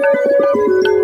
Thank you.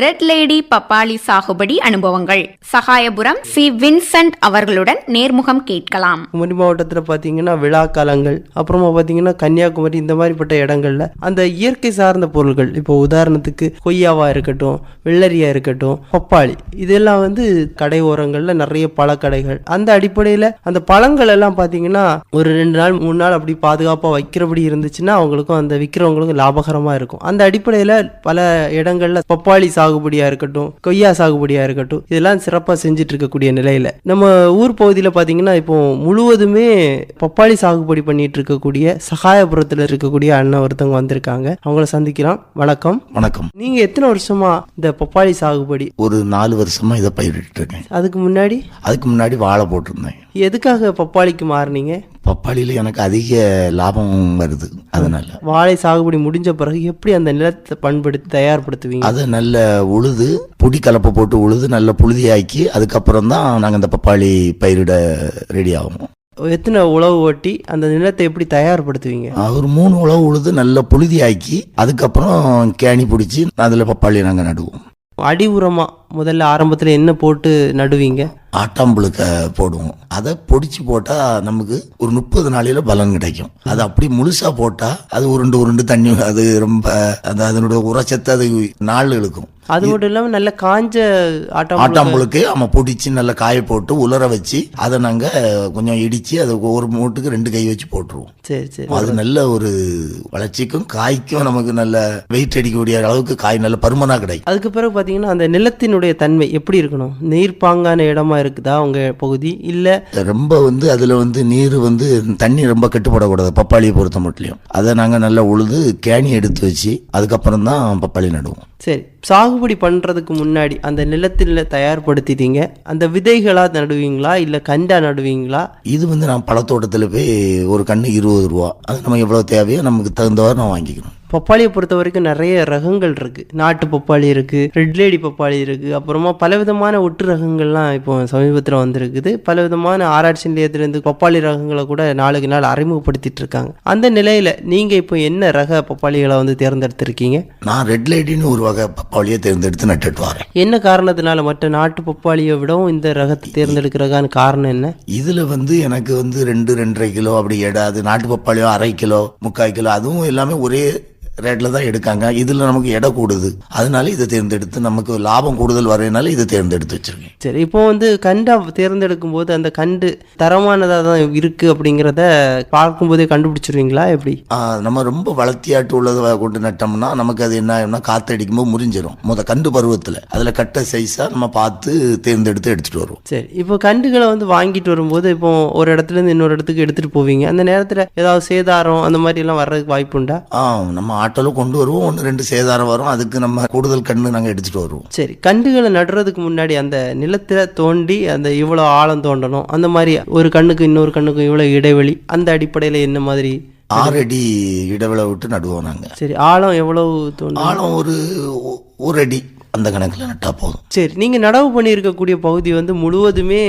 Red lady பப்பாளி சாகுபடி அனுபவங்கள். சகாயபுரம் சி. வின்சென்ட் அவர்களுடன் நேர்முகம் கேட்கலாம். குமரி மாவட்டத்தில் பார்த்தீங்கன்னா விழா காலங்கள் அப்புறமா பார்த்தீங்கன்னா கன்னியாகுமரி இந்த மாதிரிப்பட்ட இடங்கள்ல அந்த இயற்கை சார்ந்த பொருட்கள் இப்போ உதாரணத்துக்கு கொய்யாவா இருக்கட்டும் வெள்ளரியா இருக்கட்டும் பப்பாளி இதெல்லாம் வந்து கடை ஓரங்கள்ல நிறைய பழக்கடைகள். அந்த அடிப்படையில் அந்த பழங்கள் எல்லாம் பார்த்தீங்கன்னா ஒரு ரெண்டு நாள் மூணு நாள் அப்படி பாதுகாப்பாக வைக்கிறபடி இருந்துச்சுன்னா அவங்களுக்கும் அந்த விற்கிறவங்களுக்கும் லாபகரமாக இருக்கும். அந்த அடிப்படையில் பல இடங்கள்ல பப்பாளி சாகுபடியாக இருக்கட்டும் கொய்யா சாகுபடியாக இருக்கட்டும் இதெல்லாம் சிறப்பாக செஞ்சுட்டு இருக்கக்கூடிய நிலையில். நம்ம ஊர் பகுதியில் பார்த்தீங்கன்னா இப்போ முழுவதுமே பப்பாளி சாகுபடி பண்ணிட்டு இருக்கக்கூடிய சகாயபுரத்தில் இருக்கக்கூடிய அண்ணன் ஒருத்தவங்க வந்திருக்காங்க. அவங்கள சந்திக்கலாம் வணக்கம். வணக்கம். நீங்க எத்தனை வருஷமா இந்த பப்பாளி சாகுபடி? ஒரு நாலு வருஷமா இதை பயிரிட்டு இருக்கேன். அதுக்கு முன்னாடி? அதுக்கு முன்னாடி வாழை போட்டிருந்தேன். எதுக்காக பப்பாளிக்கு மாறுனீங்க? பப்பாளியில் எனக்கு அதிக லாபம் வருது. அதனால. வாழை சாகுபடி முடிஞ்ச பிறகு எப்படி அந்த நிலத்தை பண்படுத்தி தயார்படுத்துவீங்க? அதை நல்ல உழுது பொடி கலப்பை போட்டு உழுது நல்ல புழுதியாக்கி அதுக்கப்புறம் தான் நாங்கள் இந்த பப்பாளி பயிரிட ரெடி ஆகும் எத்தனை உழவு ஓட்டி அந்த நிலத்தை எப்படி தயார்படுத்துவீங்க? ஒரு மூணு உழவு உழுது நல்ல புழுதியாக்கி அதுக்கப்புறம் கேணி பிடிச்சி அதில் பப்பாளி நாங்கள் நடுவோம். அடி உரமா முதல்ல ஆரம்பத்தில் என்ன போட்டு நடுவீங்க? ஆட்டாம்புழுக்க போடுவோம். அதை பொடிச்சு போட்டால் நமக்கு ஒரு முப்பது நாளையில் பலன் கிடைக்கும். அது அப்படி முழுசாக போட்டால் அது உருண்டு உருண்டு தண்ணி அது ரொம்ப அந்த அதனுடைய உரச்சத்தை அது நாள் இழுக்கும். அது மட்டும் இல்லாம நல்ல காஞ்ச ஆட்டம் ஆட்டாம்புழுக்கு நம்ம பொடிச்சு நல்லா காய போட்டு உலர வச்சு அதை நாங்க கொஞ்சம் இடிச்சு அது ஒரு மூட்டுக்கு ரெண்டு கை வச்சு போட்டுருவோம். சரி சரி. அது நல்ல ஒரு வளர்ச்சிக்கும் காய்க்கும் நமக்கு நல்ல வெயிட் அடிக்கக்கூடிய அளவுக்கு காய் நல்ல பருமனா கிடைக்கும். அதுக்கு பிறகு பாத்தீங்கன்னா அந்த நிலத்தினுடைய தன்மை எப்படி இருக்கணும்? நீர்ப்பாங்கான இடமா இருக்குதா உங்க பகுதி? இல்ல ரொம்ப வந்து அதுல வந்து நீர் வந்து தண்ணி ரொம்ப கட்டுப்படக்கூடாது பப்பாளியை பொறுத்த மட்டும் அதை நாங்க நல்லா உழுது கேணி எடுத்து வச்சு அதுக்கப்புறம் தான் பப்பாளி நடுவோம். சரி. சாகுபடி பண்ணுறதுக்கு முன்னாடி அந்த நிலத்தில் தயார்படுத்திட்டீங்க. அந்த விதைகளாக நடுவீங்களா? இல்லை கண்டா நடுவீங்களா? இது வந்து நான் பழத்தோட்டத்தில் போய் ஒரு கன்று இருபது ரூபா. அது நம்ம எவ்வளோ தேவையோ நமக்கு தகுந்தவாறு நான் வாங்கிக்கணும். பப்பாளியை பொறுத்த வரைக்கும் நிறைய ரகங்கள் இருக்கு. நாட்டு பப்பாளி இருக்கு ரெட் லேடி பப்பாளி இருக்கு அப்புறமா பலவிதமான ஒட்டு ரகங்கள்லாம் இப்போ சமீபத்தில் வந்திருக்குது. பலவிதமான ஆராய்ச்சி நிலையத்திலிருந்து பப்பாளி ரகங்களை கூட நாளுக்கு நாள் அறிமுகப்படுத்திட்டு இருக்காங்க. அந்த நிலையில நீங்க இப்போ என்ன ரக பப்பாளிகளை வந்து தேர்ந்தெடுத்திருக்கீங்க? நான் ரெட் லைட்டின்னு ஒரு வகை பப்பாளியை தேர்ந்தெடுத்து நட்டுட்டு வரேன். என்ன காரணத்தினால மற்ற நாட்டு பப்பாளியை விடவும் இந்த ரகத்தை தேர்ந்தெடுக்கிறதுக்கான காரணம் என்ன? இதில் வந்து எனக்கு வந்து ரெண்டு ரெண்டரை கிலோ அப்படி எடை அது நாட்டு பப்பாளியோ அரை கிலோ முக்கால் கிலோ அதுவும் எல்லாமே ஒரே ரேட்டில் தான் எடுக்காங்க. இதில் நமக்கு எடை கூடுது. அதனால இதை தேர்ந்தெடுத்து நமக்கு லாபம் கூடுதல் வரையினால இதை தேர்ந்தெடுத்து வச்சிருக்கேன். சரி இப்போ வந்து கண்டா தேர்ந்தெடுக்கும் போது அந்த கண்டு தரமானதாக தான் இருக்கு அப்படிங்கிறத பார்க்கும்போதே கண்டுபிடிச்சிருவீங்களா? எப்படி? நம்ம ரொம்ப வளர்த்தியாட்டு உள்ளதை கொண்டு நட்டோம்னா நமக்கு அது என்ன ஆகும்னா காற்று அடிக்கும்போது முறிஞ்சிரும். முத கண்டு பருவத்தில். அதில் கட்ட சைஸாக நம்ம பார்த்து தேர்ந்தெடுத்து எடுத்துகிட்டு வருவோம். சரி இப்போ கண்டுகளை வந்து வாங்கிட்டு வரும்போது இப்போ ஒரு இடத்துல இருந்து இன்னொரு இடத்துக்கு எடுத்துட்டு போவீங்க. அந்த நேரத்தில் ஏதாவது சேதாரம் அந்த மாதிரி எல்லாம் வர்றதுக்கு வாய்ப்பு உண்டா? ஆ நம்ம ஆட்டோவில் கொண்டு வருவோம். ஒன்று ரெண்டு சேதாரம் வரும். அதுக்கு நம்ம கூடுதல் கண்ணு நாங்கள் எடுத்துகிட்டு வருவோம். சரி கண்டுகளை நடுறதுக்கு முன்னாடி அந்த நிலத்துல தோண்டி அந்த இவ்வளோ ஆழம் தோண்டணும். அந்த மாதிரி ஒரு கண்ணுக்கு இன்னொரு கண்ணுக்கு இவ்வளோ இடைவெளி அந்த அடிப்படையில் என்ன மாதிரி? ஆறு அடி இடைவெளி விட்டு நடுவோம் நாங்கள் சரி ஆழம் எவ்வளவு தோண்டும்? ஆழம் ஒரு ஒரு அடி. அந்த கணக்கில் நட்டா போதும். சரி நீங்க நடவு பண்ணியிருக்கக்கூடிய பகுதி வந்து முழுவதுமே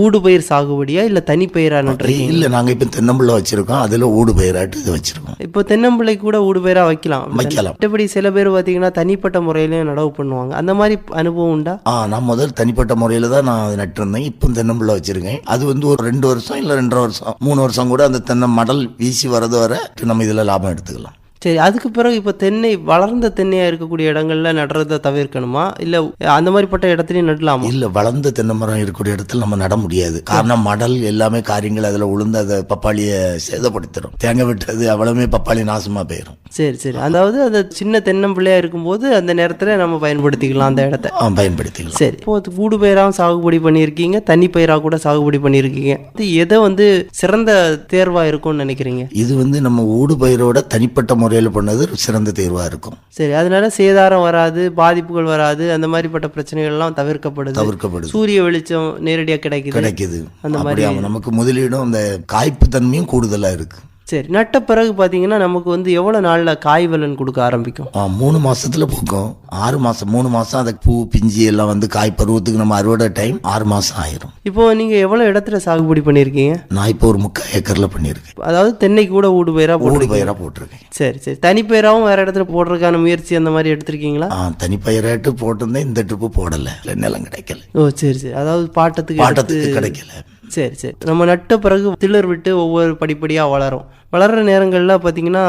ஊடு பயிர் சாகுபடியா இல்ல தனிப்பயிரா நட்டுறீங்க இல்லை நாங்கள் இப்போ தென்னம்பிள்ளை வச்சுருக்கோம். அதில் ஊடு பயிராட்டு இது வச்சுருக்கோம். இப்போ தென்னம்பிள்ளை கூட ஊடு பயிரா வைக்கலாம். வைக்கலாம். மற்றபடி சில பேர் பார்த்தீங்கன்னா தனிப்பட்ட முறையிலையும் நடவு பண்ணுவாங்க. அந்த மாதிரி அனுபவம் உண்டா? ஆ நான் முதல் தனிப்பட்ட முறையில் தான் நான் அதை நட்டிருந்தேன். இப்போ தென்னம்பிள்ளை வச்சுருக்கேன். அது வந்து ஒரு ரெண்டு வருஷம் இல்லை ரெண்டரை வருஷம் மூணு வருஷம் கூட அந்த தென்னை மடல் வீசி வரது வர நம்ம இதில் லாபம் எடுத்துக்கலாம். சரி அதுக்கு பிறகு இப்போ தென்னை வளர்ந்த தென்னையா இருக்கக்கூடிய இடங்கள்ல நடுறதை தவிர்க்கணுமா? இல்ல அந்த மாதிரிப்பட்ட இடத்துலயும் நடலாமா? இல்லை வளர்ந்த தென்னை மரம் இருக்கக்கூடிய இடத்துல நம்ம நட முடியாது. காரணம் மடல் எல்லாமே காரியங்கள் அதில் உளுந்து அதை பப்பாளியை சேதப்படுத்திடும். தேங்காய் விட்டது அவ்வளவுமே பப்பாளி நாசமாக போயிடும் சரி சரி. அதாவது அந்த சின்ன தென்னம்பிள்ளையா இருக்கும்போது அந்த நேரத்துல நம்ம பயன்படுத்திக்கலாம் அந்த இடத்த. பயன்படுத்திக்கலாம். சரி. இப்போ ஊடு பயிராகவும் சாகுபடி பண்ணியிருக்கீங்க தனி பயிராக கூட சாகுபடி பண்ணியிருக்கீங்க. இது எதை வந்து சிறந்த தேர்வா இருக்கும்னு நினைக்கிறீங்க? இது வந்து நம்ம ஊடு பயிரோட தனிப்பட்ட முறையில் பண்ணது சிறந்த தேர்வாக இருக்கும். சரி அதனால சேதாரம் வராது பாதிப்புகள் வராது அந்த மாதிரிப்பட்ட பிரச்சனைகள் எல்லாம் தவிர்க்கப்படுது. தவிர்க்கப்படுது. சூரிய வெளிச்சம் நேரடியாக கிடைக்குது. கிடைக்குது. அந்த அவன் நமக்கு முதலீடும் அந்த காய்ப்பு தன்மையும் கூடுதலா இருக்கு. சரி நட்ட பிறகு பார்த்தீங்கன்னா நமக்கு வந்து எவ்வளோ நாளில் காய் பலன் கொடுக்க ஆரம்பிக்கும்? மூணு மாசத்துல பூக்கும். ஆறு மாசம் மூணு மாசம் அதுக்கு பூ பிஞ்சு எல்லாம் வந்து காய் பருவத்துக்கு நம்ம அறுவடை டைம் ஆறு மாசம் ஆயிரும். இப்போ நீங்கள் எவ்வளோ இடத்துல சாகுபடி பண்ணியிருக்கீங்க நான் இப்போ ஒரு முக்கால் ஏக்கர்ல பண்ணியிருக்கேன் அதாவது தென்னைக்கு கூட ஊடு பயிரா ஊடு போட்டிருக்கீங்க? பயிரா போட்டிருக்கேன். சரி சரி. தனிப்பயிராகவும் வேற இடத்துல போடுறதுக்கான முயற்சி அந்த மாதிரி எடுத்திருக்கீங்களா? ஆ தனிப்பயிராட்டு போட்டிருந்தேன் இந்த ட்ரிப்பு போடல. நிலம் கிடைக்கல. ஓ சரி சரி. அதாவது பாட்டத்துக்கு பாட்டத்துக்கு கிடைக்கல. சரி சரி. நம்ம நட்ட பிறகு திளர் விட்டு ஒவ்வொரு படிப்படியாக வளரும். வளர்ற நேரங்களில் பார்த்தீங்கன்னா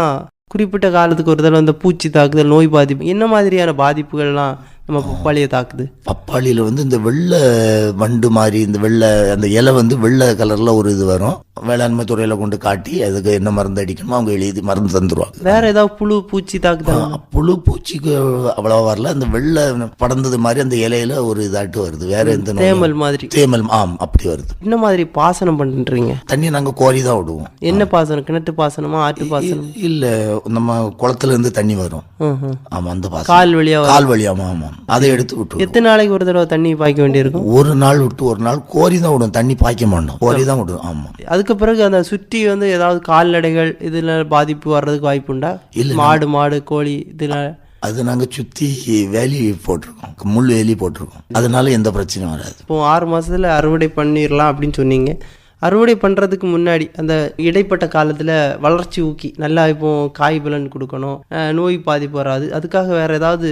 குறிப்பிட்ட காலத்துக்கு ஒரு தடவை இந்த பூச்சி தாக்குதல் நோய் பாதிப்பு என்ன மாதிரியான பாதிப்புகள்லாம் நம்ம பப்பாளியை தாக்குது. பப்பாளியில வந்து இந்த வெள்ளை வண்டு மாதிரி இந்த வெள்ளை அந்த இலை வந்து வெள்ளை கலர்ல ஒரு இது வரும். வேளாண்மை துறையில கொண்டு காட்டி அதுக்கு என்ன மருந்து அடிக்கணுமோ அவங்க எழுதி மருந்து தந்துருவாங்க. வேற ஏதாவது புழு பூச்சி தாக்குதல் ஆ, புழு பூச்சிக்கு அவ்வளவா வரல. அந்த வெள்ளை படர்ந்தது மாதிரி அந்த இலையில ஒரு இதாட்டு வருது. வேற எந்த தேமல் மாதிரி. தேமல் ஆம் அப்படி வருது. என்ன மாதிரி பாசனம் பண்ணுறீங்க தண்ணி நாங்க கோரி தான் விடுவோம். என்ன பாசனம்? கிணத்து பாசனமா ஆட்டு பாசனம்? இல்ல நம்ம குளத்துல இருந்து தண்ணி வரும். ம், ம். ஆமா அந்த பாசம் கால் வழியா வரும். கால் வழியாமா ஆமா. அதை எடுத்து விட்டு எத்தனை நாளைக்கு ஒரு தடவை தண்ணி பாய்க்க வேண்டியிருக்கும்? ஒரு நாள் விட்டு ஒரு நாள் கோரி தான் விடும் தண்ணி பாய்க்க மாட்டோம். கோரி தான் விடும் ஆமா. அதுக்கு பிறகு அந்த சுற்றி வந்து ஏதாவது கால்நடைகள் இதுல பாதிப்பு வர்றதுக்கு வாய்ப்பு உண்டா? இல்ல. மாடு மாடு கோழி இதுல? அது நாங்க சுத்தி வேலி போட்டிருக்கோம். முள் வேலி போட்டிருக்கோம். அதனால எந்த பிரச்சனையும் வராது. இப்போ ஆறு மாசத்துல அறுவடை பண்ணிடலாம் அப்படின்னு சொன்னீங்க. அறுவடை பண்ணுறதுக்கு முன்னாடி அந்த இடைப்பட்ட காலத்தில் வளர்ச்சி ஊக்கி நல்லா இப்போ காய் பலன் கொடுக்கணும் நோய் பாதிப்பு வராது அதுக்காக வேற ஏதாவது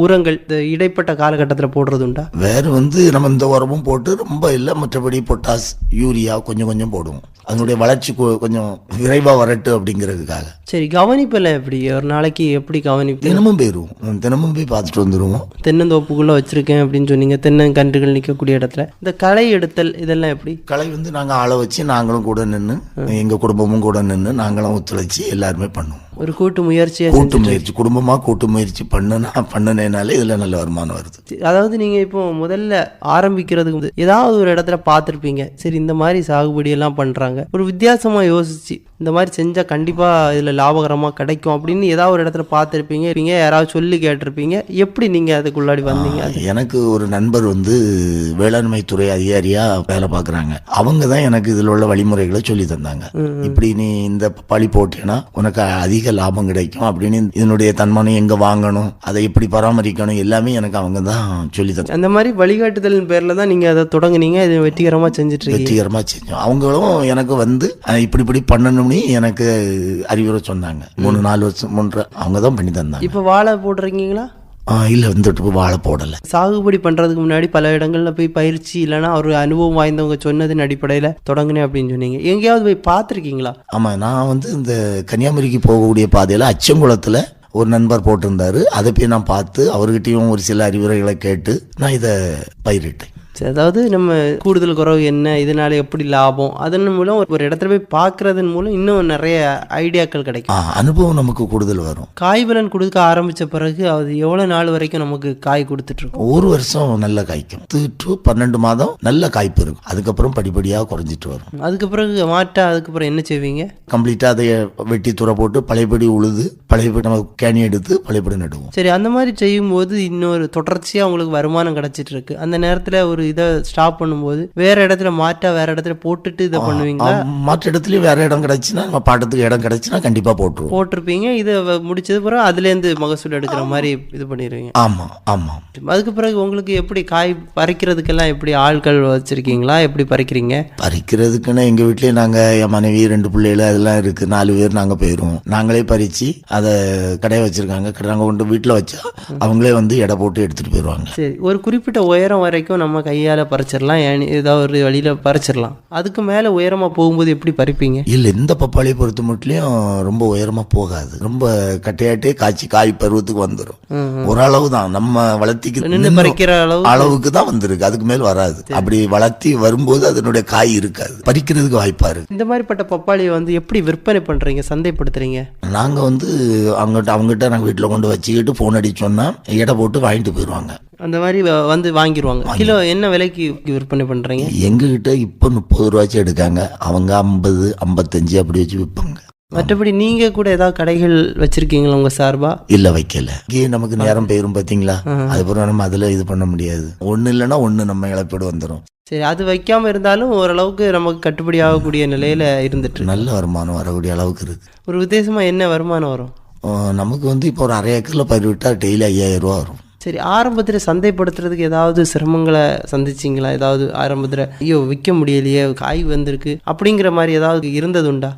உரங்கள் இந்த இடைப்பட்ட காலகட்டத்தில் போடுறது உண்டா? வேறு வந்து நம்ம இந்த உரமும் போட்டு ரொம்ப இல்லை மற்றபடி பொட்டாஸ் யூரியா கொஞ்சம் கொஞ்சம் போடுவோம். அதனுடைய வளர்ச்சி கொஞ்சம் விரைவா வரட்டும் அப்படிங்கிறதுக்காக. சரி கவனிப்பெல்லாம் எப்படி? ஒரு நாளைக்கு எப்படி கவனிப்பு? தினமும் போயிடுவோம். தினமும் போய் பார்த்துட்டு வந்துடுவோம் தென்னந்தோப்புக்குள்ள வச்சிருக்கேன் அப்படின்னு சொன்னீங்க. தென்னங்கன்றுகள் நிற்கக்கூடிய இடத்துல. இந்த களை எடுத்தல் இதெல்லாம் எப்படி? களை வந்து நாங்க ஆளை வச்சு நாங்களும் கூட நின்று எங்க குடும்பமும் கூட நின்று நாங்களும் ஒத்துழைச்சி எல்லாருமே பண்ணுவோம். ஒரு கூட்டு முயற்சியா கூட்டு முயற்சி குடும்பமா கூட்டு முயற்சி பண்ணுனா பண்ணினேனாலே இதுல நல்ல வருமானம் வருது. அதாவது நீங்க இப்போ முதல்ல ஆரம்பிக்கிறதுக்கு ஏதாவது ஒரு இடத்துல பார்த்துருப்பீங்க. சரி இந்த மாதிரி சாகுபடி எல்லாம் பண்றாங்க. ஒரு வித்தியாசமா யோசிச்சு இந்த மாதிரி செஞ்சா கண்டிப்பா இதுல லாபகரமா கிடைக்கும் அப்படின்னு ஏதாவது ஒரு இடத்துல பார்த்துருப்பீங்க. நீங்க யாராவது சொல்லி கேட்டிருப்பீங்க. எப்படி நீங்க அதுக்குள்ளாடி வந்தீங்க? எனக்கு ஒரு நண்பர் வந்து வேளாண்மை துறை அதிகாரியா வேலை பார்க்குறாங்க. அவங்க தான் எனக்கு இதில் உள்ள வழிமுறைகளை சொல்லி தந்தாங்க. இப்படி நீ இந்த பழி போட்டேன்னா உனக்கு அதிக லாபம் கிடைக்கும் அப்படின்னு இதனுடைய தன்மானம் எங்க வாங்கணும் அதை எப்படி பராமரிக்கணும் எல்லாமே எனக்கு அவங்க தான் சொல்லி தந்தாங்க அந்த மாதிரி வழிகாட்டுதலின் பேர்ல தான் நீங்க அதை தொடங்குனீங்க இது வெற்றிகரமா செஞ்சுட்டு இருக்கீங்க வெற்றிகரமா செஞ்சோம். அவங்களும் எனக்கு வந்து இப்படி இப்படி பண்ணணும்னு எனக்கு அறிவுரை சொன்னாங்க. மூணு நாலு வருஷம் மூன்று அவங்க தான் பண்ணி தந்தாங்க. இப்போ வாழை போட்டிருக்கீங்களா? ஆஹ், இல்ல வந்துட்டு வாழை போடலை. சாகுபடி பண்றதுக்கு முன்னாடி பல இடங்கள்ல போய் பயிற்சி இல்லைன்னா ஒரு அனுபவம் வாய்ந்தவங்க சொன்னதின் அடிப்படையில தொடங்குனேன் அப்படின்னு சொன்னீங்க. எங்கேயாவது போய் பார்த்துருக்கீங்களா? ஆமா நான் வந்து இந்த கன்னியாகுமரிக்கு போகக்கூடிய பாதையில அச்சங்குளத்துல ஒரு நண்பர் போட்டிருந்தாரு. அதை போய் நான் பார்த்து அவர்கிட்டயும் ஒரு சில அறிவுரைகளை கேட்டு நான் இதை பயிரிட்டேன். அதாவது நம்ம கூடுதல் குறவு என்ன இதனால எப்படி லாபம் அதன் மூலம் ஒரு- இடத்துல போய் பார்க்கறதன் மூலம் இன்னும் நிறைய ஐடியாக்கள் கிடைக்கும். அனுபவம் நமக்கு கூடுதல் வரும். காய் பலன் கொடுக்க ஆரம்பிச்ச பிறகு அது எவ்வளவு நாள் வரைக்கும் நமக்கு காய் கொடுத்துட்டு இருக்கும்? ஒரு வருஷம் நல்ல காய்க்கும். டு பன்னெண்டு மாதம் நல்ல காய்ப்பு இருக்கும். அதுக்கப்புறம் படிப்படியாக குறைஞ்சிட்டு வரும். அதுக்கு பிறகு மாட்டா அதுக்கப்புறம் என்ன செய்வீங்க? கம்ப்ளீட்டாக அதை வெட்டி துறை போட்டு பழையபடி உழுது பழையபடி நம்ம கேணி எடுத்து பழையபடி நடுவோம். சரி அந்த மாதிரி செய்யும்போது இன்னொரு தொடர்ச்சியா உங்களுக்கு வருமானம் கிடைச்சிட்டு இருக்கு. அந்த நேரத்துல ஒரு இதை ஸ்டாப் பண்ணும்போது வேற இடத்துல மாட்டா வேற இடத்துல போட்டுட்டு இதை பண்ணுவீங்களா? மற்ற இடத்துலயும் வேற இடம் கிடைச்சுன்னா நம்ம பாட்டத்துக்கு இடம் கிடைச்சுன்னா கண்டிப்பா போட்டுருவோம். போட்டிருப்பீங்க. இதை முடிச்சது பிறகு அதுலேருந்து மகசூல் எடுக்கிற மாதிரி இது பண்ணிடுவீங்க. ஆமா ஆமா. அதுக்கு பிறகு உங்களுக்கு எப்படி காய் பறிக்கிறதுக்கெல்லாம் எப்படி ஆட்கள் வச்சிருக்கீங்களா? எப்படி பறிக்கிறீங்க? பறிக்கிறதுக்குன்னு எங்க வீட்லயே நாங்க என் மனைவி ரெண்டு பிள்ளைகள் அதெல்லாம் இருக்கு. நாலு பேர் நாங்க போயிருவோம். நாங்களே பறிச்சு அதை கடையை வச்சிருக்காங்க. கடை நாங்க கொண்டு வீட்டுல வச்சா அவங்களே வந்து எடை போட்டு எடுத்துட்டு போயிருவாங்க. சரி ஒரு குறிப்பிட்ட உயரம் வரைக்கும் நம்ம கையால் பறிச்சிடலாம் ஏதாவது ஒரு வழியில் பறிச்சிடலாம் அதுக்கு மேலே உயரமாக போகும்போது எப்படி பறிப்பீங்க? இல்ல இந்த பப்பாளியை பொறுத்த மட்டும் ரொம்ப உயரமா போகாது. ரொம்ப கட்டையாட்டே காய்ச்சி காய் பருவத்துக்கு வந்துடும் ஓரளவு தான். நம்ம வளர்த்திக்கு நின்று பறிக்கிற அளவு அளவுக்கு தான் வந்திருக்கு. அதுக்கு மேல் வராது. அப்படி வளர்த்தி வரும்போது அதனுடைய காய் இருக்காது. பறிக்கிறதுக்கு வாய்ப்பா இருக்கு. இந்த மாதிரிப்பட்ட பப்பாளியை வந்து எப்படி விற்பனை பண்ணுறீங்க சந்தைப்படுத்துறீங்க? நாங்க வந்து அவங்ககிட்ட அவங்ககிட்ட நாங்க வீட்டுல கொண்டு வச்சுக்கிட்டு போன் அடிச்சோம்னா எடை போட்டு வாங்கிட்டு போயிடுவாங்க அந்த மாதிரி வந்து வாங்கிடுவாங்க கிலோ என்ன விலைக்கு விற்பனை பண்ணுறீங்க எங்ககிட்ட இப்போ முப்பது ரூபாய்ச்சி எடுக்காங்க. அவங்க ஐம்பது ஐம்பத்தஞ்சு அப்படி வச்சு விற்பாங்க மற்றபடி நீங்க கூட ஏதாவது கடைகள் வச்சிருக்கீங்களா உங்க சார்பா? இல்ல வைக்கல. இங்கே நமக்கு நேரம் போயிரும் பாத்தீங்களா? அதுக்கப்புறம் நம்ம அதுல இது பண்ண முடியாது. ஒண்ணு இல்லைன்னா ஒண்ணு நம்ம இழப்பீடு வந்துடும் சரி அது வைக்காம இருந்தாலும் ஓரளவுக்கு நமக்கு கட்டுப்படி ஆகக்கூடிய நிலையில இருந்துட்டு. நல்ல வருமானம் வரக்கூடிய அளவுக்கு இருக்கு. ஒரு வித்தியாசமா என்ன வருமானம் வரும்? நமக்கு வந்து இப்போ ஒரு அரை ஏக்கர்ல பயிர் விட்டா டெய்லி ஐயாயிரம் ரூபா வரும். சரி ஆரம்பத்தில் சந்தைப்படுத்துறதுக்கு ஏதாவது சிரமங்களை சந்திச்சிங்களா? ஏதாவது ஆரம்பத்தில் ஐயோ விற்க முடியலையே காய் வந்திருக்கு அப்படிங்கிற மாதிரி ஏதாவது இருந்ததுண்டா?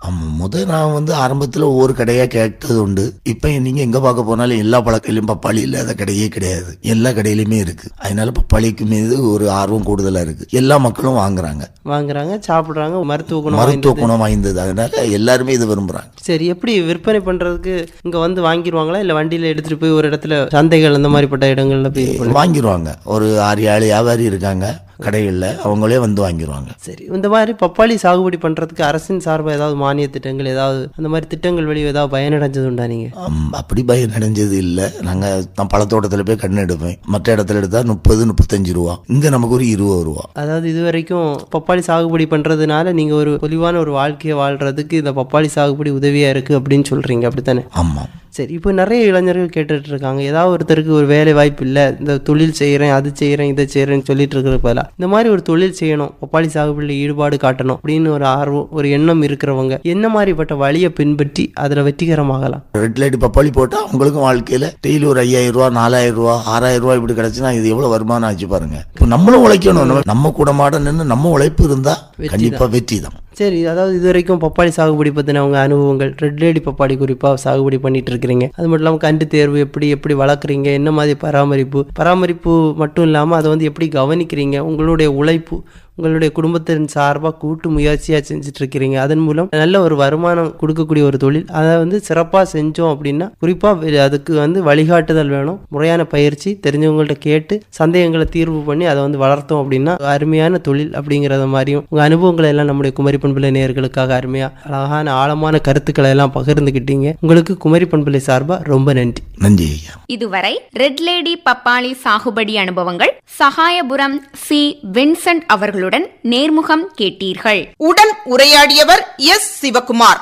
ஆமா முத நான் வந்து ஆரம்பத்துல ஒவ்வொரு கடையா கேட்டது உண்டு. இப்ப நீங்க எங்க பார்க்க போனாலும் எல்லா பழக்கையிலும் பப்பாளி இல்லாத கடையே கிடையாது. எல்லா கடையிலுமே இருக்கு. அதனால பப்பாளிக்கு மீது ஒரு ஆர்வம் கூடுதலா இருக்கு. எல்லா மக்களும் வாங்குறாங்க. வாங்குறாங்க சாப்பிட்றாங்க மருத்துவ குணம் மருத்துவ குணம் வாய்ந்தது. அதனால எல்லாருமே இது விரும்புறாங்க. சரி எப்படி விற்பனை பண்றதுக்கு இங்க வந்து வாங்கிடுவாங்களா இல்ல வண்டியில எடுத்துட்டு போய் ஒரு இடத்துல சந்தைகள் அந்த மாதிரிப்பட்ட இடங்கள்ல போய் வாங்கிடுவாங்க ஒரு ஆறு ஏழு வியாபாரி இருக்காங்க. கடைகளில் அவங்களே வந்து வாங்கிடுவாங்க சரி இந்த மாதிரி பப்பாளி சாகுபடி பண்றதுக்கு அரசின் சார்பா ஏதாவது மானிய திட்டங்கள் ஏதாவது அந்த மாதிரி திட்டங்கள் வழி ஏதாவது பயனடைஞ்சது உண்டா நீங்க? ஆம், அப்படி பயம் அடைஞ்சது இல்லை. நாங்கள் நான் பழத்தோட்டத்தில் போய் கண்ணு எடுப்பேன். மற்ற இடத்துல எடுத்தால் முப்பது முப்பத்தஞ்சு ரூபா. இங்கே நமக்கு ஒரு இருபது ரூபா. அதாவது இது வரைக்கும் பப்பாளி சாகுபடி பண்றதுனால நீங்க ஒரு பொலிவான ஒரு வாழ்க்கையை வாழ்றதுக்கு இந்த பப்பாளி சாகுபடி உதவியா இருக்கு அப்படின்னு சொல்றீங்க அப்படித்தானே? ஆமாம். சரி இப்போ நிறைய இளைஞர்கள் கேட்டுட்டு இருக்காங்க ஏதாவது ஒருத்தருக்கு ஒரு வேலை வாய்ப்பு இல்லை. இந்த தொழில் செய்கிறேன் அது செய்கிறேன் இதை செய்கிறேன்னு சொல்லிட்டு இருக்கிற பதிலாக இந்த மாதிரி ஒரு தொழில் செய்யணும் பப்பாளி சாகுபடியில் ஈடுபாடு காட்டணும் அப்படின்னு ஒரு ஆர்வம் ஒரு எண்ணம் இருக்கிறவங்க என்ன மாதிரிப்பட்ட வழியை பின்பற்றி அதில் வெற்றிகரமாகலாம்? ரெட் லைட் பப்பாளி போட்டால் அவங்களுக்கும் வாழ்க்கையில் டெய்லி ஒரு ஐயாயிரம் ரூபா நாலாயிரம் ரூபா ஆறாயிரம் ரூபா இப்படி கிடச்சுன்னா இது எவ்வளோ வருமானம் ஆச்சு பாருங்க. இப்போ நம்மளும் உழைக்கணும். நம்ம- கூட மாட நின்று நம்ம உழைப்பு இருந்தால் கண்டிப்பாக வெற்றி தான். சரி அதாவது இது வரைக்கும் பப்பாளி சாகுபடி பற்றின உங்கள் அனுபவங்கள் ரெட் லேடி பப்பாளி குறிப்பாக சாகுபடி பண்ணிட்டு இருக்கிறீங்க அது மட்டும் இல்லாமல் கண்டு தேர்வு எப்படி எப்படி வளர்க்குறீங்க என்ன மாதிரி பராமரிப்பு பராமரிப்பு மட்டும் இல்லாமல் அதை வந்து எப்படி கவனிக்கிறீங்க உங்களுடைய உழைப்பு உங்களுடைய குடும்பத்தின் சார்பாக கூட்டு முயற்சியாக செஞ்சுட்டு இருக்கிறீங்க அதன் மூலம் நல்ல ஒரு வருமானம் கொடுக்கக்கூடிய ஒரு தொழில். அதை வந்து சிறப்பாக செஞ்சோம் அப்படின்னா குறிப்பாக அதுக்கு வந்து வழிகாட்டுதல் வேணும். முறையான பயிற்சி தெரிஞ்சவங்கள்ட்ட கேட்டு சந்தேகங்களை தீர்வு பண்ணி அதை வந்து வளர்த்தோம் அப்படின்னா அருமையான தொழில் அப்படிங்கிறத மாதிரியும் உங்கள் அனுபவங்களை எல்லாம் நம்முடைய குமரி பண்பிலை நேயர்களுக்காக அருமையாக அழகான ஆழமான கருத்துக்களை எல்லாம் பகிர்ந்துக்கிட்டீங்க உங்களுக்கு குமரி பண்பிலை சார்பாக ரொம்ப நன்றி. நன்றி ஐயா. இதுவரை ரெட் லேடி பப்பாளி சாகுபடி அனுபவங்கள் சகாயபுரம் சி. வின்சென்ட் அவர்களுடன் நேர்முகம் கேட்டீர்கள். உடன் உரையாடியவர் எஸ் சிவகுமார்.